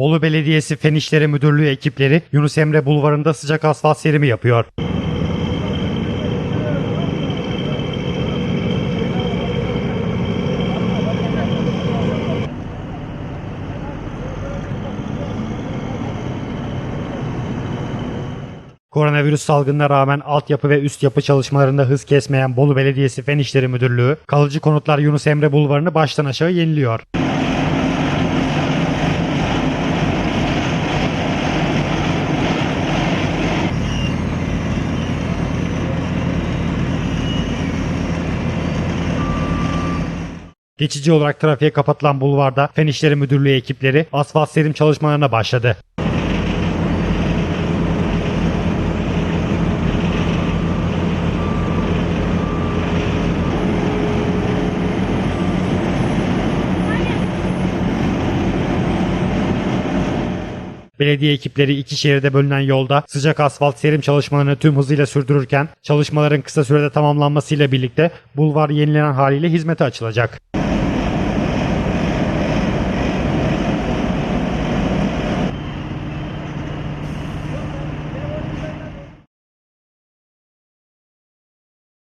Bolu Belediyesi Fen İşleri Müdürlüğü ekipleri Yunus Emre Bulvarı'nda sıcak asfalt serimi yapıyor. Koronavirüs salgınına rağmen altyapı ve üst yapı çalışmalarında hız kesmeyen Bolu Belediyesi Fen İşleri Müdürlüğü, kalıcı konutlar Yunus Emre Bulvarı'nı baştan aşağı yeniliyor. Geçici olarak trafiğe kapatılan bulvarda Fen İşleri Müdürlüğü ekipleri asfalt serim çalışmalarına başladı. Belediye ekipleri iki şehirde bölünen yolda sıcak asfalt serim çalışmalarını tüm hızıyla sürdürürken çalışmaların kısa sürede tamamlanmasıyla birlikte bulvar yenilenen haliyle hizmete açılacak.